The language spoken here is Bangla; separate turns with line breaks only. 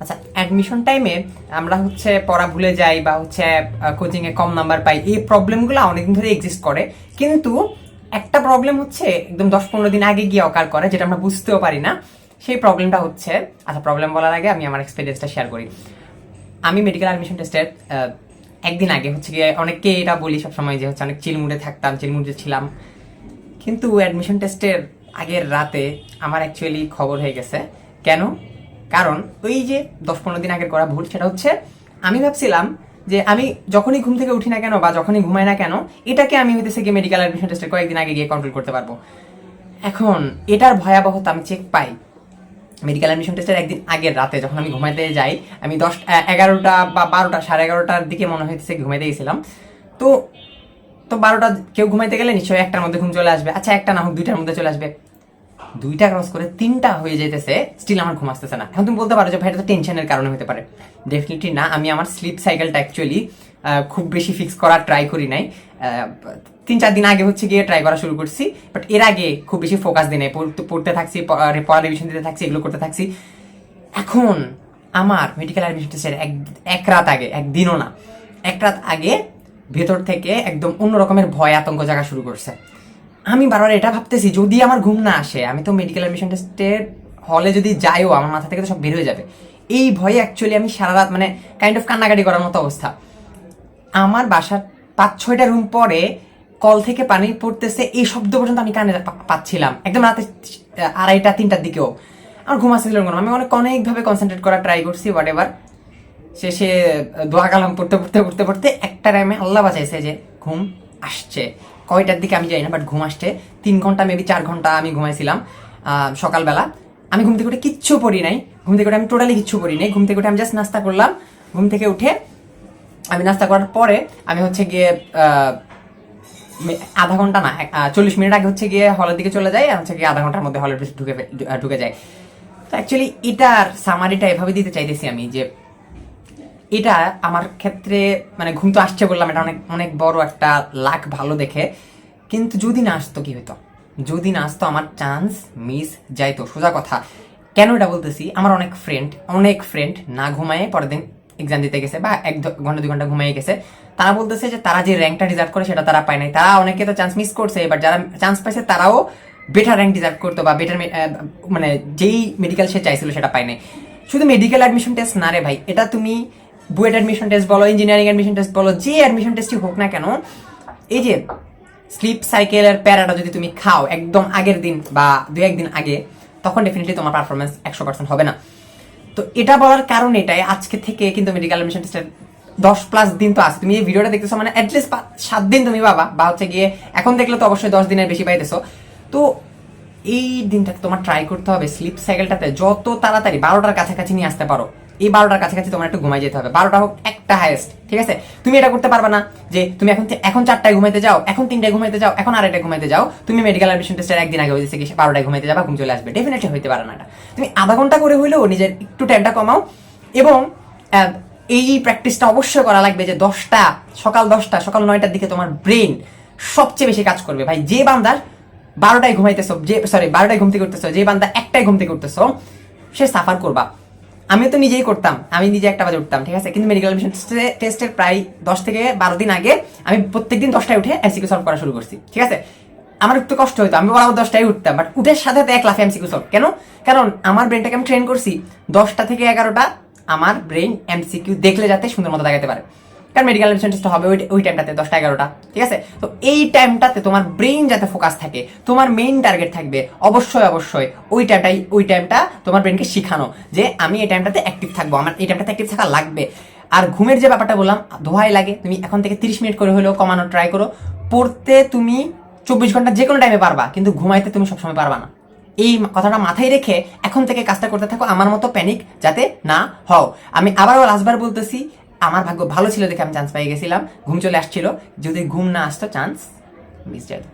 আচ্ছা অ্যাডমিশন টাইমে আমরা হচ্ছে পড়া ভুলে যাই বা হচ্ছে কোচিং এ কম নাম্বার পাই, এই প্রবলেমগুলো অনেকদিন ধরে এক্সিস্ট করে। কিন্তু একটা প্রবলেম হচ্ছে, একদম দশ পনেরো দিন আগে গিয়ে অকার করে, যেটা আমরা বুঝতেও পারি না। সেই প্রবলেমটা হচ্ছে আচ্ছা প্রবলেম বলার আগে আমি আমার এক্সপিরিয়েন্সটা শেয়ার করি। আমি মেডিকেল অ্যাডমিশন টেস্টের একদিন আগে হচ্ছে গিয়ে অনেককে এটা বলি সবসময় যে হচ্ছে অনেক চিলমুডে থাকতাম চিলমুডে ছিলাম। কিন্তু অ্যাডমিশন টেস্টের আগের রাতে আমার অ্যাকচুয়ালি খবর হয়ে গেছে। কেন? কারণ ওই যে দশ পনেরো দিন আগের করা ভুল, সেটা হচ্ছে আমি ভাবছিলাম যে আমি যখনই ঘুম থেকে উঠি না কেন বা যখনই ঘুমাই না কেন, এটাকে আমি হইতেছে গিয়ে মেডিকেল অ্যাডমিশন টেস্টের কয়েকদিন আগে গিয়ে কন্ট্রোল করতে পারব। এখন এটার ভয়াবহতা আমি চেক পাই। মেডিকেল অ্যাডমিশন টেস্টের একদিন আগের রাতে যখন আমি ঘুমাইতে যাই, আমি দশ এগারোটা বা বারোটা, সাড়ে এগারোটার দিকে মনে হইতেছে ঘুমাইতে গেছিলাম। তো তো বারোটা, কেউ ঘুমাইতে গেলে নিশ্চয়ই একটার মধ্যে ঘুম চলে আসবে। আচ্ছা একটা না হোক, দুইটার মধ্যে চলে আসবে। দুইটা ক্রস করে তিনটা হয়ে যেতেছে স্টিল আমার ঘুম আসতেছে না। এখন তুমি বলতে পারো যে, ভাই, এটা তো টেনশনের কারণে হতে পারে। ডেফিনেটলি না, আমি আমার স্লিপ সাইকেলটা অ্যাকচুয়ালি খুব বেশি ফিক্স করার ট্রাই করি নাই। তিন চার দিন আগে হচ্ছে গিয়ে ট্রাই করা শুরু করছি বাট এর আগে খুব বেশি ফোকাস দিই নাই। পড়তে- থাকছি পড়া রিভিশন দিতে থাকছি, এগুলো করতে থাকছি। এখন আমার মেডিকেল অ্যাডমিশন টেস্টের এক এক রাত আগে একদিনও না, এক রাত আগে ভেতর থেকে একদম অন্য রকমের ভয়, আতঙ্ক জায়গা শুরু করছে। আমি বারবার এটা ভাবতেছি যদি আমার ঘুম না আসে আমি তো মেডিকেল অ্যাডমিশন টেস্টের হলে যদি যাইও আমার মাথা থেকে তো সব বের হয়ে যাবে। এই ভয়ে অ্যাকচুয়ালি আমি সারা রাত মানে কাইন্ড অফ কান্নাকাটি করার মতো অবস্থা। আমার বাসার পাঁচ ছয়টা রুম পরে কল থেকে পানি পড়তেছে এই শব্দ পর্যন্ত আমি কানে পাচ্ছিলাম। একদম রাতে আড়াইটা তিনটার দিকেও। আমার ঘুম আসছিল না আমি অনেক অনেকভাবে কনসেন্ট্রেট করার ট্রাই করছি হোয়াট এভার আহ, দোয়া কালাম পড়তে পড়তে পড়তে পড়তে একটা টাইমে আল্লাহ বাঁচাইছে যে ঘুম আসছে। কয়টার দিকে আমি যাই না বাট ঘুম আসছে। তিন ঘণ্টা মেবি চার ঘণ্টা আমি ঘুমাইছিলাম সকালবেলা। আমি ঘুম থেকে উঠে কিচ্ছু পড়ি নাই। ঘুম থেকে উঠে আমি টোটালি কিচ্ছু পড়ি নাই। ঘুম থেকে উঠে আমি জাস্ট নাস্তা করলাম। ঘুম থেকে উঠে আমি নাস্তা করার পরে আমি হচ্ছে গিয়ে আধা ঘণ্টা না চল্লিশ মিনিট আগে হচ্ছে গিয়ে হলের দিকে চলে যাই হচ্ছে গিয়ে আধা ঘণ্টার মধ্যে হলের ঢুকে ঢুকে যায় তো অ্যাকচুয়ালি এটার সামারিটা এভাবে দিতে চাইতেছি আমি যে এটা আমার ক্ষেত্রে মানে ঘুম তো আসছে বললাম, এটা অনেক অনেক বড় একটা লাখ ভালো দেখে। কিন্তু যদি না আসতো কি হতো যদি না আসতো আমার চান্স মিস যাইতো। সোজা কথা। কেন এটা বলতেছি? আমার অনেক ফ্রেন্ড অনেক ফ্রেন্ড না ঘুমায় পরের দিন এক্সাম দিতে গেছে বা এক ঘণ্টা, দুই ঘণ্টা ঘুমিয়ে গেছে। তারা বলতেছে যে তারা যে র্যাঙ্কটা ডিজার্ভ করে সেটা তারা পায় নাই। তারা অনেকে তো চান্স মিস করছে এবার যারা চান্স পাইছে তারাও বেটার র্যাঙ্ক ডিজার্ভ করতো বা বেটার মানে যেই মেডিকেল সে চাইছিল সেটা পায় নাই। শুধু মেডিকেল অ্যাডমিশন টেস্ট না রে ভাই, এটা তুমি বুয়েট অ্যাডমিশন টেস্ট বলো ইঞ্জিনিয়ারিং অ্যাডমিশন টেস্ট বলো, যে অ্যাডমিশন টেস্টই হোক না কেন, এই যে স্লিপ সাইকেলের প্যারাটা যদি তুমি খাও একদম আগের দিন বা দু একদিন আগে, তখন ডেফিনেটলি তোমার পারফরমেন্স একশো পার্সেন্ট হবে না। তো এটা বলার কারণ এটাই, আজকে থেকে কিন্তু মেডিকেল অ্যাডমিশন টেস্টের দশ প্লাস দিন তো আছে। তুমি এই ভিডিওটা দেখতেছো মানে অ্যাটলিস্ট সাত দিন তুমি বাবা বা হচ্ছে গিয়ে এখন দেখলে তো অবশ্যই দশ দিনের বেশি পাইতেছো। তো এই দিনটাতে তোমার ট্রাই করতে হবে স্লিপ সাইকেলটাতে যত তাড়াতাড়ি বারোটার কাছাকাছি নিয়ে আসতে পারো। এই বারোটার কাছাকাছি তোমার একটু ঘুমাই যেতে হবে। বারোটা হোক, একটা হাইয়েস্ট ঠিক আছে? তুমি এটা করতে পারবে না যে তুমি এখন এখন চারটায় ঘুমাইতে যাও, এখন তিনটায় ঘুমাইতে যাও, এখন আড়াইটায় ঘুমাইতে যাও। তুমি মেডিকেল অ্যাডমিশন টেস্টের একদিন আগে হয়েছে বারোটায় ঘুমাইতে যাবা, ঘুম চলে আসবে। ডেফিনেটলি হইতে পারে না তুমি আধা ঘণ্টা করে হইলেও নিজের একটু টাইমটা কমাও। এবং এই প্র্যাকটিসটা অবশ্যই করা লাগবে যে দশটা, সকাল দশটা, সকাল নয়টার দিকে তোমার ব্রেন সবচেয়ে বেশি কাজ করবে। ভাই, যে বান্দার বারোটায় ঘুমাইতেছো, যে সরি বারোটায় ঘুমতে থেকে উঠতেছো, যে বান্দা একটাই ঘুম থেকে উঠতেছো, সে সাফার করবা। আমি তো নিজেই করতাম। আমি নিজে একটা বাজে উঠতাম, ঠিক আছে? কিন্তু মেডিকেল অ্যাডমিশন টেস্টের প্রায় দশ থেকে বারো দিন আগে আমি প্রত্যেকদিন দশটায় উঠে এমসিকিউ সলভ করা শুরু করছি, ঠিক আছে? আমার একটু কষ্ট হতো আমি বরাবর দশটায় উঠতাম বাট উঠের সাথে সাথে এক লাফে এমসিকিউ সলভ কেন? কারণ আমার ব্রেনটাকে আমি ট্রেন করছি, দশটা থেকে এগারোটা আমার ব্রেন এমসিকিউ দেখলে যাতে সুন্দর মতো দেখাতে পারে। কারণ মেডিকেল অ্যাডমিশন টেস্ট হবে ওই টাইমটাতে দশটা, এগারোটা, ঠিক আছে? তো এই টাইমটাতে তোমার ব্রেন যাতে ফোকাস থাকে, তোমার মেইন টার্গেট থাকবে, অবশ্যই অবশ্যই ওই টাইমটাই ওই টাইমটা তোমার ব্রেনকে শিখানো যে আমি এই টাইমটাতে অ্যাক্টিভ থাকব, আমার এই টাইমটাতে অ্যাক্টিভ থাকা লাগবে। আর ঘুমের যে ব্যাপারটা বললাম, ধোয়াই লাগে, তুমি এখন থেকে তিরিশ মিনিট করে হলেও কমানোর ট্রাই করো। পড়তে তুমি চব্বিশ ঘণ্টা যে কোনো টাইমে পারবা, কিন্তু ঘুমাইতে তুমি সবসময় পারবা না। এই কথাটা মাথায় রেখে এখন থেকে কাজটা করতে থাকো, আমার মতো প্যানিক যাতে না হও। আমি আবারও লাস্টবার বলতেছি আমার ভাগ্য ভালো ছিল দেখে আমি চান্স পেয়ে গেছিলাম। ঘুম চলে আসছিল। যদি ঘুম না আসতো চান্স মিস যেত